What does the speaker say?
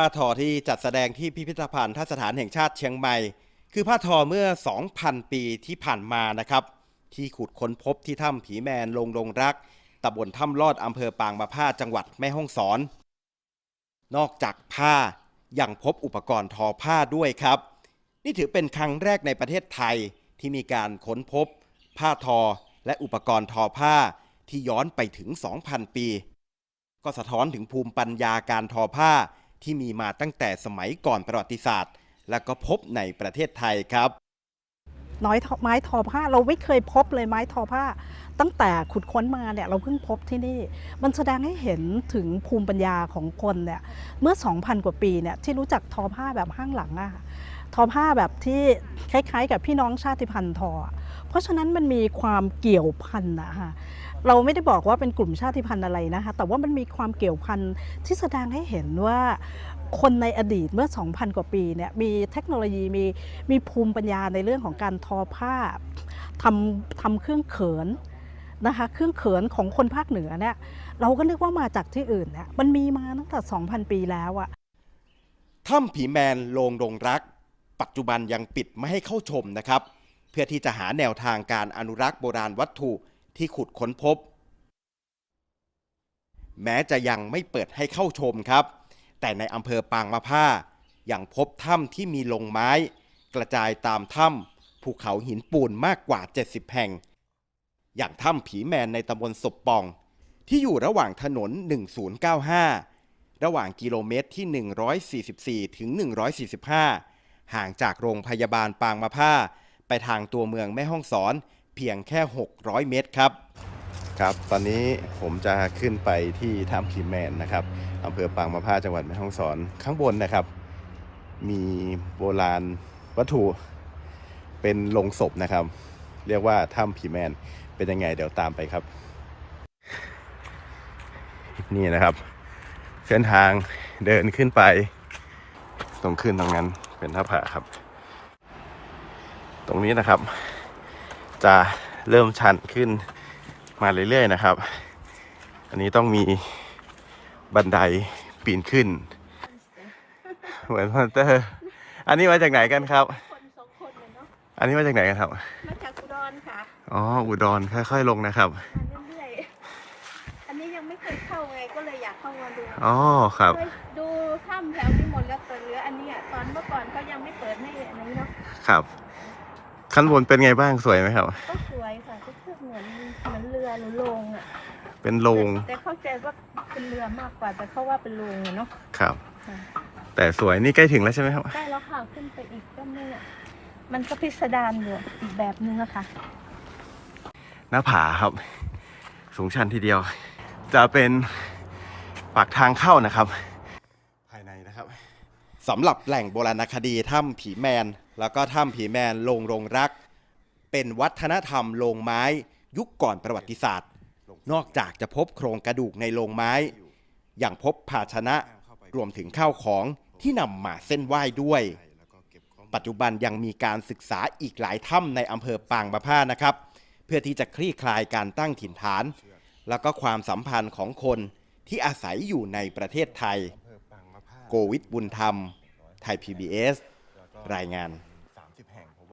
ผ้าทอที่จัดแสดงที่พิพิธภัณฑ์ทัศฐานแห่งชาติเชียงใหม่ คือผ้าทอเมื่อ 2,000 ปีที่ผ่านมานะครับ ที่ขุดค้นพบที่ถ้ำผีแมนลงลงรักตำบลถ้ำลอดอำเภอปางมาผ้าจังหวัดแม่ฮ่องสอน นอกจากผ้ายังพบอุปกรณ์ทอผ้าด้วยครับ นี่ถือเป็นครั้งแรกในประเทศไทยที่มีการค้นพบ ผ้าทอและอุปกรณ์ทอผ้าที่ย้อนไปถึง 2,000 ปี ก็สะท้อนถึงภูมิปัญญาการทอผ้า ที่มีมาตั้งแต่สมัยก่อนประวัติศาสตร์ และก็พบในประเทศไทยครับน้อยไม้ทอผ้าเราไม่เคยพบเลยไม้ทอผ้า ตั้งแต่ขุดค้นมาเนี่ยเราเพิ่งพบที่นี่ มันแสดงให้เห็นถึงภูมิปัญญาของคนเนี่ยเมื่อ 2,000 กว่าปีเนี่ยที่รู้จักทอผ้าแบบห้างหลังอะทอผ้าแบบที่คล้ายๆ กับพี่น้องชาติพันธุ์ทอ เพราะฉะนั้นมันมีความเกี่ยวพันนะคะเราไม่ได้บอกว่าเป็นกลุ่มชาติพันธุ์อะไรนะคะ แต่ว่ามันมีความเกี่ยวพันที่แสดงให้เห็นว่าคนในอดีตเมื่อ 2,000 กว่าปีเนี่ยมีเทคโนโลยีมีมีภูมิปัญญาในเรื่องของการทอผ้าทำทำเครื่องเขินนะคะเครื่องเขินของคนภาคเหนือเนี่ยเราก็นึกว่ามาจากที่อื่นเนี่ยมันมีมาตั้งแต่ 2,000 ปีแล้วอะถ้ำผีแมนโลงดงรัก ปัจจุบันยังปิดไม่ให้เข้าชมนะครับ เพื่อที่จะหาแนวทางการอนุรักษ์โบราณวัตถุที่ขุดค้นพบ แม้จะยังไม่เปิดให้เข้าชมครับ แต่ในอำเภอปางมะผ้ายังพบถ้ำที่มีลงไม้ กระจายตามถ้ำภูเขาหินปูนมากกว่า 70 แห่ง อย่างถ้ำผีแมนในตำบลศพปอง ที่อยู่ระหว่างถนน 1095 ระหว่างกิโลเมตรที่ 144 ถึง 145 ห่างจากโรงพยาบาลปางมะผ้า ไปทางตัวเมืองแม่ฮ่องสอน เพียงแค่ 600 เมตรครับ ครับ ตอนนี้ผมจะขึ้นไปที่ถ้ำผีแมนนะครับอำเภอปางมะผ้าจังหวัดแม่ฮ่องสอนข้างบนนะครับ มีโบราณวัตถุเป็นโลงศพนะครับ เรียกว่าถ้ำผีแมนเป็นยังไงเดี๋ยวตามไปครับ นี่นะครับ เส้นทางเดินขึ้นไป ตรงขึ้นตรงนั้นเป็นท่าผาครับ ตรงนี้นะครับ จะเริ่มชันขึ้นมาเรื่อยๆนะครับ อันนี้ต้องมีบันไดปีนขึ้น เหมือนพันเตอร์ อันนี้มาจากไหนกันครับ คนสองคนเลยเนาะ อันนี้มาจากไหนกันครับ มาจากอุดรค่ะอ๋ออุดรค่อยๆลงนะครับ มาเรื่อยๆ อันนี้ยังไม่เคยเข้าไงก็เลยอยากเข้ามาดูอ๋อครับ เคยดูถ้ำแถวนี้หมดแล้วแต่เหลืออันเนี้ยตอนเมื่อก่อนเขายังไม่เปิดให้อันนี้เนาะ ครับ ขั้นบนเป็นไงบ้างสวยไหมครับ ก็สวยค่ะก็คือเหมือนเหมือนเรือหรือโรงอะเป็นโรงแต่แต่เข้าใจว่าเป็นเรือมากกว่าแต่เขาว่าเป็นโรงอะเนาะครับค่ะแต่สวยนี่ใกล้ถึงแล้วใช่ไหมครับได้แล้วค่ะขึ้นไปอีกก็ไม่อะมันก็พิสดารอยู่อีกแบบนึงอะค่ะหน้าผาครับ สูงชันทีเดียว จะเป็นปากทางเข้านะครับ ภายในนะครับ สำหรับแหล่งโบราณคดีถ้ำผีแมน แล้วก็ถ้ำผีแมนโลงโรงรัก เป็นวัฒนธรรมโลงไม้ยุคก่อนประวัติศาสตร์ นอกจากจะพบโครงกระดูกในโลงไม้ อย่างพบภาชนะรวมถึงข้าวของที่นำมาเส้นไหว้ด้วย ปัจจุบันยังมีการศึกษาอีกหลายถ้ำในอำเภอปางมะผ้านะครับ เพื่อที่จะคลี่คลายการตั้งถิ่นฐาน แล้วก็ความสัมพันธ์ของคนที่อาศัยอยู่ในประเทศไทย โกวิทบุญธรรม ไทย PBS รายงาน